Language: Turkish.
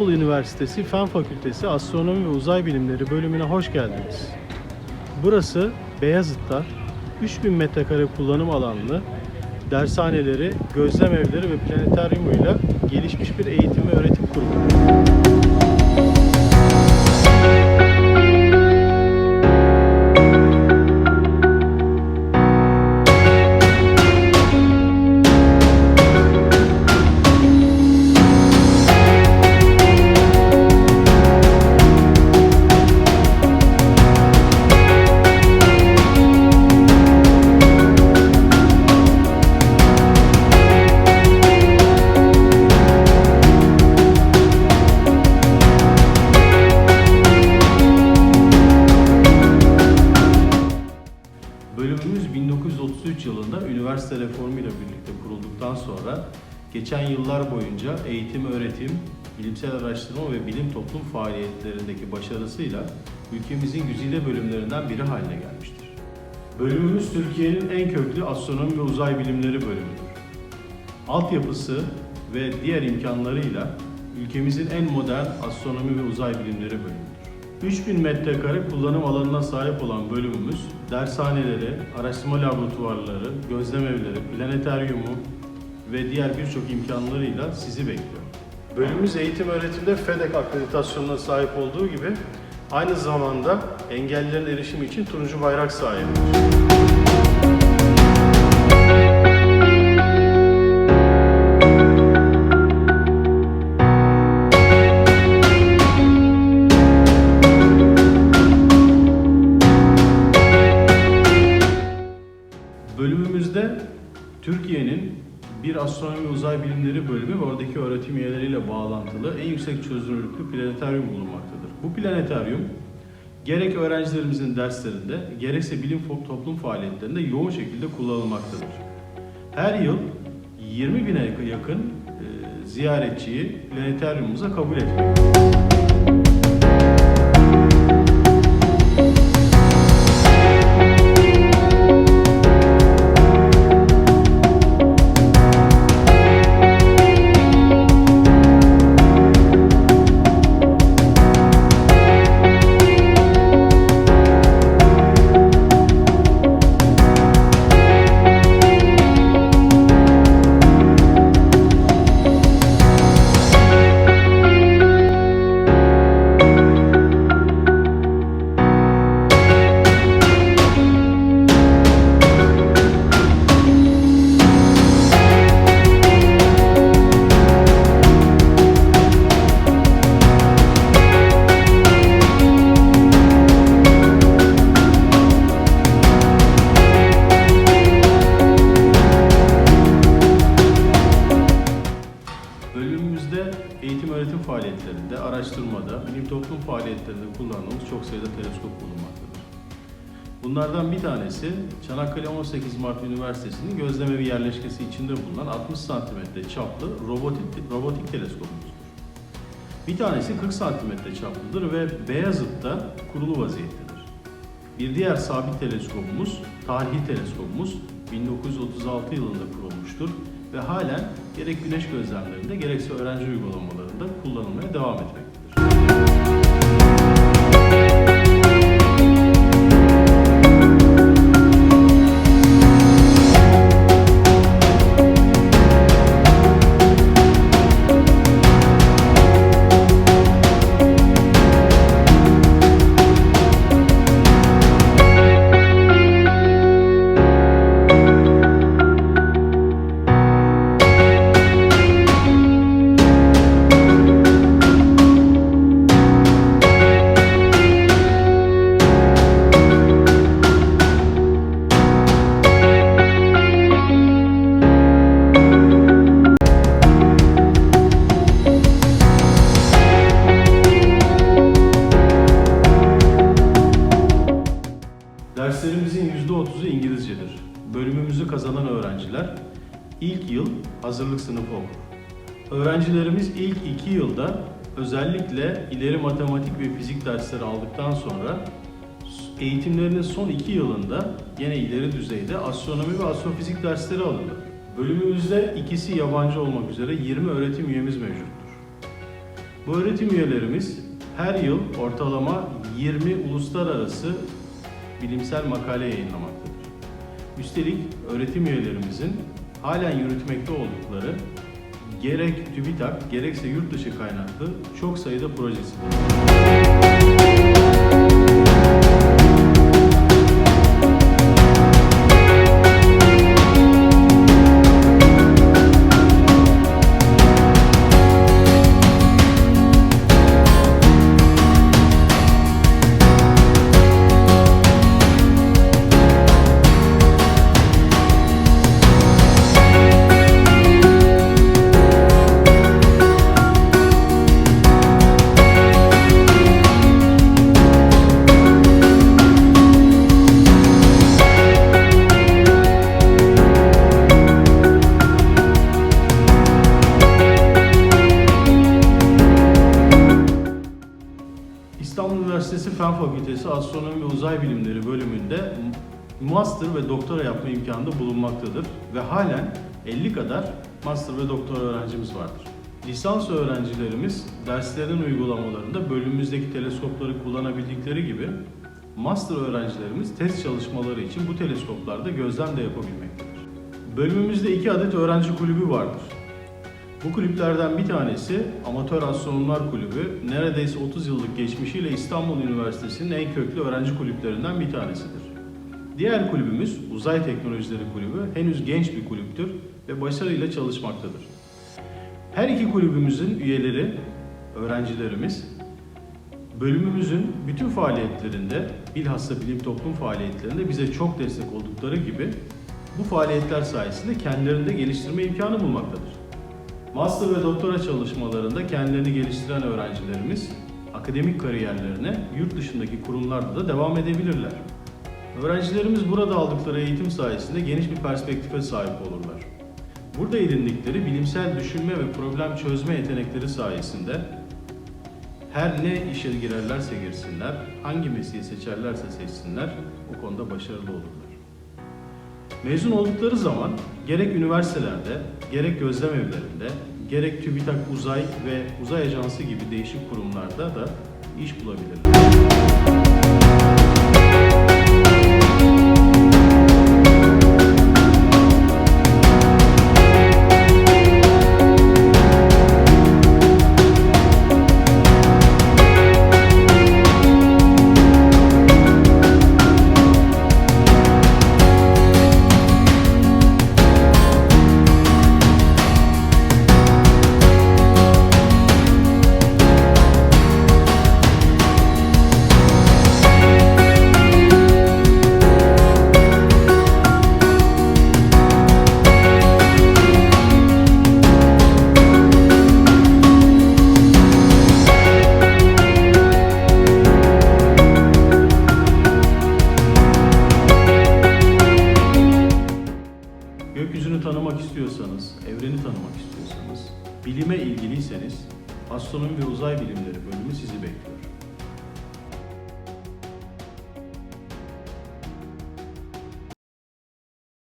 İstanbul Üniversitesi Fen Fakültesi Astronomi ve Uzay Bilimleri bölümüne hoş geldiniz. Burası Beyazıt'ta 3000 metrekare kullanım alanlı dershaneleri, gözlem evleri ve planetaryumuyla gelişmiş bir eğitim ve öğretim kurumu. Sonra geçen yıllar boyunca eğitim, öğretim, bilimsel araştırma ve bilim toplum faaliyetlerindeki başarısıyla ülkemizin güzide bölümlerinden biri haline gelmiştir. Bölümümüz Türkiye'nin en köklü astronomi ve uzay bilimleri bölümüdür. Altyapısı ve diğer imkanlarıyla ülkemizin en modern astronomi ve uzay bilimleri bölümüdür. 3000 metrekare kullanım alanına sahip olan bölümümüz, dershaneleri, araştırma laboratuvarları, gözlem evleri, planetaryumu ve diğer birçok imkanlarıyla sizi bekliyor. Bölümümüz eğitim öğretimde FEDEK akreditasyonuna sahip olduğu gibi aynı zamanda engellilerin erişimi için turuncu bayrak sahibidir. Bölümümüzde Türkiye'nin bir astronomi uzay bilimleri bölümü ve oradaki öğretim üyeleriyle bağlantılı en yüksek çözünürlüklü planetaryum bulunmaktadır. Bu planetaryum gerek öğrencilerimizin derslerinde gerekse bilim toplum faaliyetlerinde yoğun şekilde kullanılmaktadır. Her yıl 20 bine yakın e, ziyaretçiyi planetaryumumuza kabul etmektedir. Çok sayıda teleskop bulunmaktadır. Bunlardan bir tanesi Çanakkale 18 Mart Üniversitesi'nin gözlemevi yerleşkesi içinde bulunan 60 santimetre çaplı robotik, robotik teleskopumuzdur. Bir tanesi 40 santimetre çaplıdır ve Beyazıt'ta kurulu vaziyettedir. Bir diğer sabit teleskopumuz, tarihi teleskopumuz 1936 yılında kurulmuştur ve halen gerek güneş gözlemlerinde gerekse öğrenci uygulamalarında kullanılmaya devam etmektedir. İngilizcedir. Bölümümüzü kazanan öğrenciler ilk yıl hazırlık sınıfı okur. Öğrencilerimiz ilk iki yılda özellikle ileri matematik ve fizik dersleri aldıktan sonra eğitimlerinin son iki yılında gene ileri düzeyde astronomi ve astrofizik dersleri alınır. Bölümümüzde ikisi yabancı olmak üzere 20 öğretim üyemiz mevcuttur. Bu öğretim üyelerimiz her yıl ortalama 20 uluslararası bilimsel makale yayınlamaktadır. Üstelik öğretim üyelerimizin halen yürütmekte oldukları gerek TÜBİTAK gerekse yurt dışı kaynaklı çok sayıda projesidir. İstanbul Üniversitesi Fen Fakültesi Astronomi ve Uzay Bilimleri bölümünde master ve doktora yapma imkanı bulunmaktadır ve halen 50 kadar master ve doktora öğrencimiz vardır. Lisans öğrencilerimiz derslerin uygulamalarında bölümümüzdeki teleskopları kullanabildikleri gibi master öğrencilerimiz test çalışmaları için bu teleskoplarda gözlem de yapabilmektedir. Bölümümüzde iki adet öğrenci kulübü vardır. Bu kulüplerden bir tanesi Amatör Astronomlar Kulübü, neredeyse 30 yıllık geçmişiyle İstanbul Üniversitesi'nin en köklü öğrenci kulüplerinden bir tanesidir. Diğer kulübümüz Uzay Teknolojileri Kulübü, henüz genç bir kulüptür ve başarıyla çalışmaktadır. Her iki kulübümüzün üyeleri, öğrencilerimiz, bölümümüzün bütün faaliyetlerinde, bilhassa bilim toplum faaliyetlerinde bize çok destek oldukları gibi bu faaliyetler sayesinde kendilerini de geliştirme imkanı bulmaktadır. Master ve doktora çalışmalarında kendilerini geliştiren öğrencilerimiz akademik kariyerlerine yurt dışındaki kurumlarda da devam edebilirler. Öğrencilerimiz burada aldıkları eğitim sayesinde geniş bir perspektife sahip olurlar. Burada edindikleri bilimsel düşünme ve problem çözme yetenekleri sayesinde her ne işe girerlerse girsinler, hangi mesleği seçerlerse seçsinler o konuda başarılı olurlar. Mezun oldukları zaman gerek üniversitelerde, gerek gözlem evlerinde, gerek TÜBİTAK Uzay ve Uzay Ajansı gibi değişik kurumlarda da iş bulabilirler. Tanımak istiyorsanız, evreni tanımak istiyorsanız, bilime ilgiliyseniz Astronomi ve Uzay Bilimleri bölümü sizi bekliyor.